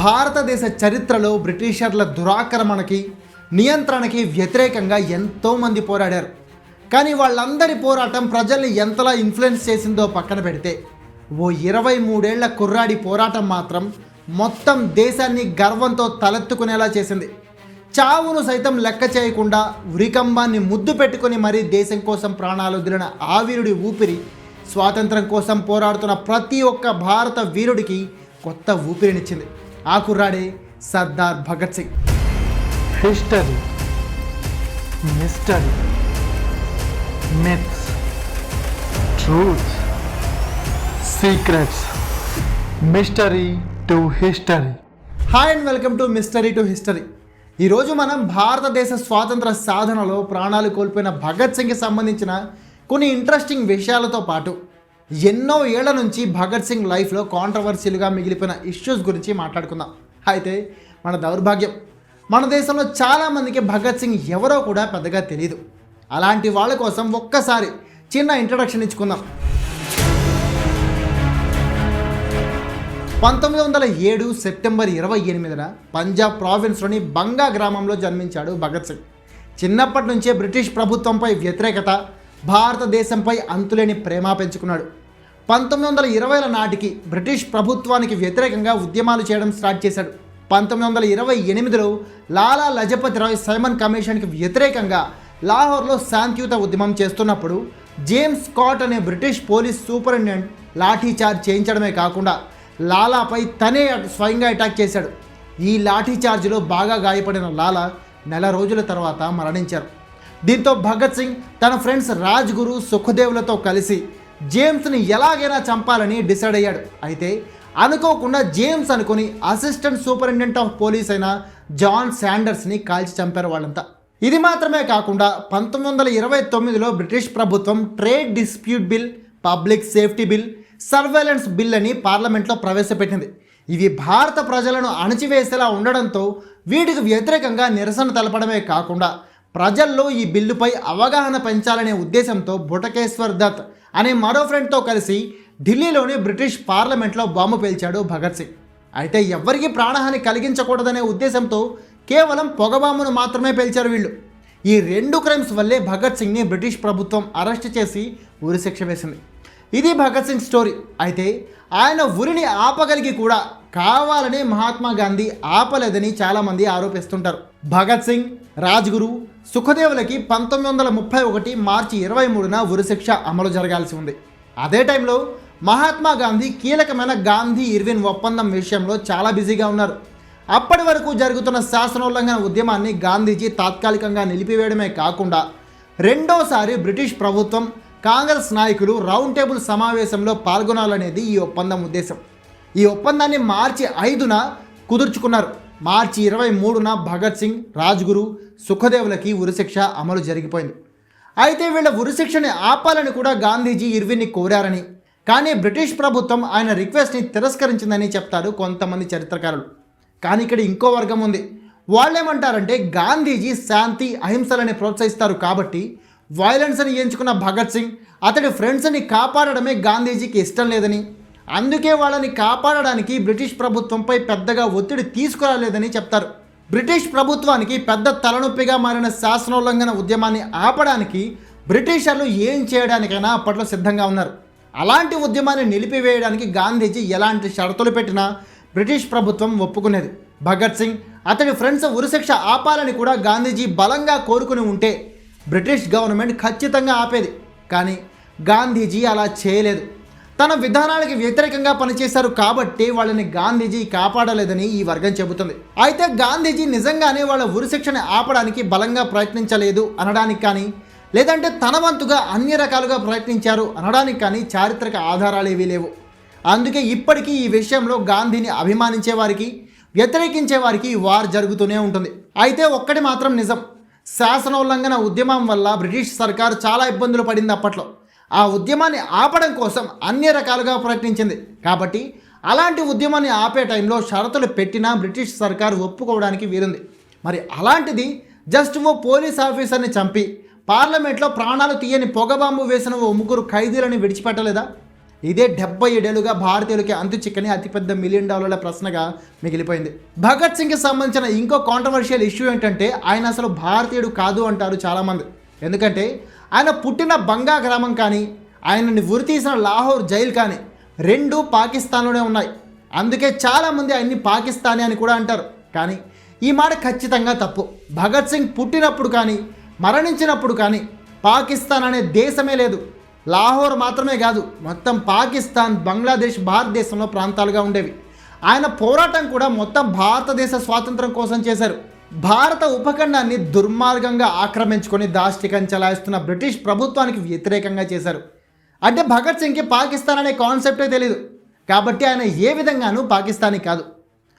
భారతదేశ చరిత్రలో బ్రిటిషర్ల దురాక్రమణకి నియంత్రణకి వ్యతిరేకంగా ఎంతోమంది పోరాడారు. కానీ వాళ్ళందరి పోరాటం ప్రజల్ని ఎంతలా ఇన్ఫ్లుయెన్స్ చేసిందో పక్కన పెడితే ఓ ఇరవై మూడేళ్ళ కుర్రాడి పోరాటం మాత్రం మొత్తం దేశాన్ని గర్వంతో తలెత్తుకునేలా చేసింది. చావును సైతం లెక్క చేయకుండా ఉరికంబాన్ని ముద్దు పెట్టుకుని మరీ దేశం కోసం ప్రాణాలు వదిలిన ఆవీరుడి ఊపిరి స్వాతంత్రం కోసం పోరాడుతున్న ప్రతి ఒక్క భారత వీరుడికి కొత్త ఊపిరినిచ్చింది. ఆ కుర్రాడే Sardar Bhagat Singh history, mystery, myths, truths, secrets, mystery to history. Hi and welcome to mystery to history ఈరోజు మనం భారతదేశ స్వాతంత్ర సాధనలో ప్రాణాలు కోల్పోయిన భగత్ సింగ్కి సంబంధించిన కొన్ని ఇంట్రెస్టింగ్ విషయాలతో పాటు ఎన్నో ఏళ్ళ నుంచి భగత్ సింగ్ లైఫ్లో కాంట్రవర్సీలుగా మిగిలిపోయిన ఇష్యూస్ గురించి మాట్లాడుకుందాం. అయితే మన దౌర్భాగ్యం మన దేశంలో చాలామందికి భగత్ సింగ్ ఎవరో కూడా పెద్దగా తెలియదు అలాంటి వాళ్ళ కోసం ఒక్కసారి చిన్న ఇంట్రడక్షన్ ఇచ్చుకుందాం. పంతొమ్మిది వందల ఏడు సెప్టెంబర్ ఇరవై ఎనిమిదిన పంజాబ్ ప్రావిన్స్లోని బంగా గ్రామంలో జన్మించాడు భగత్ సింగ్. చిన్నప్పటి నుంచే బ్రిటిష్ ప్రభుత్వంపై వ్యతిరేకత భారతదేశంపై అంతులేని ప్రేమ పెంచుకున్నాడు. పంతొమ్మిది వందల ఇరవైల నాటికి బ్రిటిష్ ప్రభుత్వానికి వ్యతిరేకంగా ఉద్యమాలు చేయడం స్టార్ట్ చేశాడు. పంతొమ్మిది వందల ఇరవై ఎనిమిదిలో లాలా లజపతి రాయ్ సైమన్ కమిషన్కి వ్యతిరేకంగా లాహోర్లో శాంతియుత ఉద్యమం చేస్తున్నప్పుడు జేమ్స్ స్కాట్ అనే బ్రిటిష్ పోలీస్ సూపరింటెండెంట్ లాఠీచార్జ్ చేయించడమే కాకుండా లాలాపై తనే స్వయంగా అటాక్ చేశాడు. ఈ లాఠీ చార్జ్లో బాగా గాయపడిన లాలా నెల రోజుల తర్వాత మరణించారు. దీంతో భగత్ సింగ్ తన ఫ్రెండ్స్ రాజ్ గురు సుఖదేవ్లతో కలిసి జేమ్స్ని ఎలాగైనా చంపాలని డిసైడ్ అయ్యాడు. అయితే అనుకోకుండా జేమ్స్ అనుకుని అసిస్టెంట్ సూపరింటెండెంట్ ఆఫ్ పోలీస్ అయిన జాన్ శాండర్స్ని కాల్చి చంపారు వాళ్ళంతా. ఇది మాత్రమే కాకుండా పంతొమ్మిది వందల ఇరవై తొమ్మిదిలో బ్రిటిష్ ప్రభుత్వం trade dispute bill public safety bill surveillance bill అని పార్లమెంట్లో ప్రవేశపెట్టింది. ఇవి భారత ప్రజలను అణచివేసేలా ఉండడంతో వీటికి వ్యతిరేకంగా నిరసన తెలపడమే కాకుండా ప్రజల్లో ఈ బిల్లుపై అవగాహన పెంచాలనే ఉద్దేశంతో బుటకేశ్వర్ దత్ అనే మరో ఫ్రెండ్తో కలిసి ఢిల్లీలోని బ్రిటిష్ పార్లమెంట్లో బాంబు పేల్చాడు భగత్ సింగ్. అయితే ఎవ్వరికీ ప్రాణహాని కలిగించకూడదనే ఉద్దేశంతో కేవలం పొగబాంబును మాత్రమే పేల్చారు వీళ్ళు. ఈ రెండు క్రైమ్స్ వల్లే భగత్ సింగ్ని బ్రిటిష్ ప్రభుత్వం అరెస్ట్ చేసి ఉరిశిక్ష వేసింది. ఇది భగత్ సింగ్ స్టోరీ అయితే ఆయన ఉరిని ఆపగలిగి కూడా కావాలని మహాత్మా గాంధీ ఆపలేదని చాలామంది ఆరోపిస్తుంటారు. భగత్ సింగ్ రాజ్గురు సుఖదేవులకి పంతొమ్మిది వందల ముప్పై ఒకటి మార్చి ఇరవై మూడున ఉరిశిక్ష అమలు జరగాల్సి ఉంది. అదే టైంలో మహాత్మా గాంధీ కీలకమైన గాంధీ ఇర్విన్ ఒప్పందం విషయంలో చాలా బిజీగా ఉన్నారు. అప్పటి వరకు జరుగుతున్న శాసనోల్లంఘన ఉద్యమాన్ని గాంధీజీ తాత్కాలికంగా నిలిపివేయడమే కాకుండా రెండోసారి బ్రిటిష్ ప్రభుత్వం కాంగ్రెస్ నాయకులు రౌండ్ టేబుల్ సమావేశంలో పాల్గొనాలనేది ఈ ఒప్పందం ఉద్దేశం. ఈ ఒప్పందాన్ని మార్చి ఐదున కుదుర్చుకున్నారు. మార్చి ఇరవై మూడున భగత్ సింగ్ రాజ్గురు సుఖదేవులకి ఉరిశిక్ష అమలు జరిగిపోయింది. అయితే వీళ్ళ ఉరిశిక్షని ఆపాలని కూడా గాంధీజీ ఇర్విన్ని కోరారని. కానీ బ్రిటిష్ ప్రభుత్వం ఆయన రిక్వెస్ట్ని తిరస్కరించిందని చెప్తారు కొంతమంది చరిత్రకారులు. కానీ ఇక్కడ ఇంకో వర్గం ఉంది. వాళ్ళేమంటారంటే గాంధీజీ శాంతి అహింసలని ప్రోత్సహిస్తారు కాబట్టి వైలెన్స్ని ఎంచుకున్న భగత్ సింగ్ అతడి ఫ్రెండ్స్ని కాపాడడమే గాంధీజీకి ఇష్టం లేదని అందుకే వాళ్ళని కాపాడడానికి బ్రిటిష్ ప్రభుత్వంపై పెద్దగా ఒత్తిడి తీసుకురాలేదని చెప్తారు. బ్రిటిష్ ప్రభుత్వానికి పెద్ద తలనొప్పిగా మారిన శాసనోల్లంఘన ఉద్యమాన్ని ఆపడానికి బ్రిటిషర్లు ఏం చేయడానికైనా అప్పట్లో సిద్ధంగా ఉన్నారు. అలాంటి ఉద్యమాన్ని నిలిపివేయడానికి గాంధీజీ ఎలాంటి షరతులు పెట్టినా బ్రిటిష్ ప్రభుత్వం ఒప్పుకునేది. భగత్ సింగ్ అతడి ఫ్రెండ్స్ ఉరిశిక్ష ఆపాలని కూడా గాంధీజీ బలంగా కోరుకుని ఉంటే బ్రిటిష్ గవర్నమెంట్ ఖచ్చితంగా ఆపేది. కానీ గాంధీజీ అలా చేయలేదు. తన విధానాలకి వ్యతిరేకంగా పనిచేశారు కాబట్టి వాళ్ళని గాంధీజీ కాపాడలేదని ఈ వర్గం చెబుతుంది. అయితే గాంధీజీ నిజంగానే వాళ్ళ ఉరిశిక్షని ఆపడానికి బలంగా ప్రయత్నించలేదు అనడానికి కానీ లేదంటే తన వంతుగా అన్ని రకాలుగా ప్రయత్నించారు అనడానికి కానీ చారిత్రక ఆధారాలు ఏవీ లేవు. అందుకే ఇప్పటికీ ఈ విషయంలో గాంధీని అభిమానించే వారికి వ్యతిరేకించే వారికి వార్ జరుగుతూనే ఉంటుంది. అయితే ఒక్కటి మాత్రం నిజం శాసనోల్లంఘన ఉద్యమం వల్ల బ్రిటిష్ సర్కారు చాలా ఇబ్బందులు పడింది అప్పట్లో. ఆ ఉద్యమాన్ని ఆపడం కోసం అన్ని రకాలుగా ప్రయత్నించింది. కాబట్టి అలాంటి ఉద్యమాన్ని ఆపే టైంలో షరతులు పెట్టినా బ్రిటిష్ సర్కార్ ఒప్పుకోవడానికి వీలుంది. మరి అలాంటిది జస్ట్ ఓ పోలీస్ ఆఫీసర్ని చంపి పార్లమెంట్లో ప్రాణాలు తీయని పొగబాంబు వేసిన ఓ ముగ్గురు ఖైదీలని విడిచిపెట్టలేదా? ఇదే డెబ్బై ఏడేళ్ళుగా భారతీయులకి అంతు చిక్కని అతిపెద్ద మిలియన్ డాలర్ల ప్రశ్నగా మిగిలిపోయింది. భగత్ సింగ్కి సంబంధించిన ఇంకో కాంట్రవర్షియల్ ఇష్యూ ఏంటంటే ఆయన అసలు భారతీయుడు కాదు అంటారు చాలామంది. ఎందుకంటే ఆయన పుట్టిన బంగా గ్రామం కానీ ఆయనని ఉరి తీసిన లాహోర్ జైలు కానీ రెండు పాకిస్తాన్లోనే ఉన్నాయి. అందుకే చాలామంది ఆయన్ని పాకిస్తానీ అని కూడా అంటారు. కానీ ఈ మాట ఖచ్చితంగా తప్పు. భగత్ సింగ్ పుట్టినప్పుడు కానీ మరణించినప్పుడు కానీ పాకిస్తాన్ అనే దేశమే లేదు. లాహోర్ మాత్రమే కాదు మొత్తం పాకిస్తాన్ బంగ్లాదేశ్ భారతదేశంలో ప్రాంతాలుగా ఉండేవి. ఆయన పోరాటం కూడా మొత్తం భారతదేశ స్వాతంత్రం కోసం చేశారు. భారత ఉపఖండాన్ని దుర్మార్గంగా ఆక్రమించుకొని దాష్టికం చలాయిస్తున్న బ్రిటిష్ ప్రభుత్వానికి వ్యతిరేకంగా చేశారు. అంటే భగత్ సింగ్కి పాకిస్తాన్ అనే కాన్సెప్టే తెలియదు కాబట్టి ఆయన ఏ విధంగానూ పాకిస్తానీ కాదు.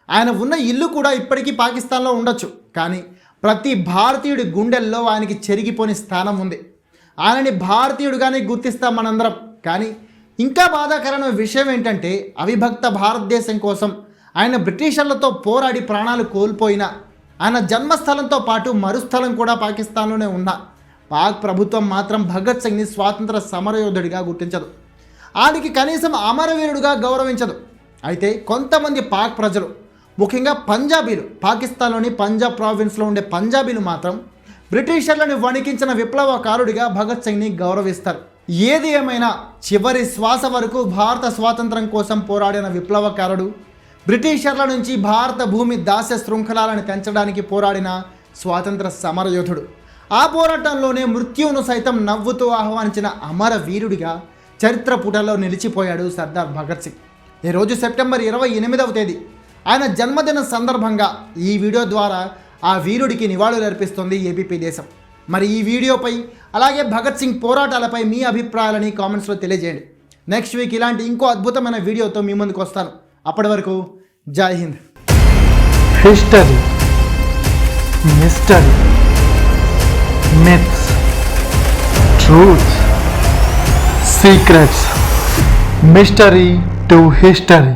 ఆయన ఉన్న ఇల్లు కూడా ఇప్పటికీ పాకిస్తాన్లో ఉండొచ్చు. కానీ ప్రతి భారతీయుడి గుండెల్లో ఆయనకి చెరిగిపోని స్థానం ఉంది. ఆయనని భారతీయుడుగానే గుర్తిస్తాం మనందరం. కానీ ఇంకా బాధాకరమైన విషయం ఏంటంటే అవిభక్త భారతదేశం కోసం ఆయన బ్రిటిషర్లతో పోరాడి ప్రాణాలు కోల్పోయిన ఆయన జన్మస్థలంతో పాటు మరుస్థలం కూడా పాకిస్తాన్లోనే ఉన్న పాక్ ప్రభుత్వం మాత్రం భగత్ సింగ్ని స్వాతంత్ర సమరయోధుడిగా గుర్తించదు. ఆయనకి కనీసం అమరవీరుడుగా గౌరవించదు. అయితే కొంతమంది పాక్ ప్రజలు ముఖ్యంగా పంజాబీలు పాకిస్తాన్లోని పంజాబ్ ప్రావిన్స్లో ఉండే పంజాబీలు మాత్రం బ్రిటిషర్లను వణికించిన విప్లవకారుడిగా భగత్ సింగ్ని గౌరవిస్తారు. ఏది ఏమైనా చివరి శ్వాస వరకు భారత స్వాతంత్రం కోసం పోరాడిన విప్లవకారుడు బ్రిటిషర్ల నుంచి భారత భూమి దాస్య శృంఖలాలను పెంచడానికి పోరాడిన స్వాతంత్ర సమరయోధుడు. ఆ పోరాటంలోనే మృత్యువును సైతం నవ్వుతూ ఆహ్వానించిన అమర వీరుడిగా చరిత్ర పుటల్లో నిలిచిపోయాడు సర్దార్ భగత్ సింగ్. ఈరోజు సెప్టెంబర్ ఇరవై ఎనిమిదవ తేదీ. ఆయన జన్మదిన సందర్భంగా ఈ వీడియో ద్వారా ఆ వీరుడికి నివాళులు అర్పిస్తుంది ఏబీపీ దేశం. మరి ఈ వీడియోపై అలాగే భగత్ సింగ్ పోరాటాలపై మీ అభిప్రాయాలని కామెంట్స్లో తెలియజేయండి. నెక్స్ట్ వీక్ ఇలాంటి ఇంకో అద్భుతమైన వీడియోతో మీ ముందుకు వస్తాను. అప్పటి వరకు जय Hind. History mystery myths truth secrets mystery to history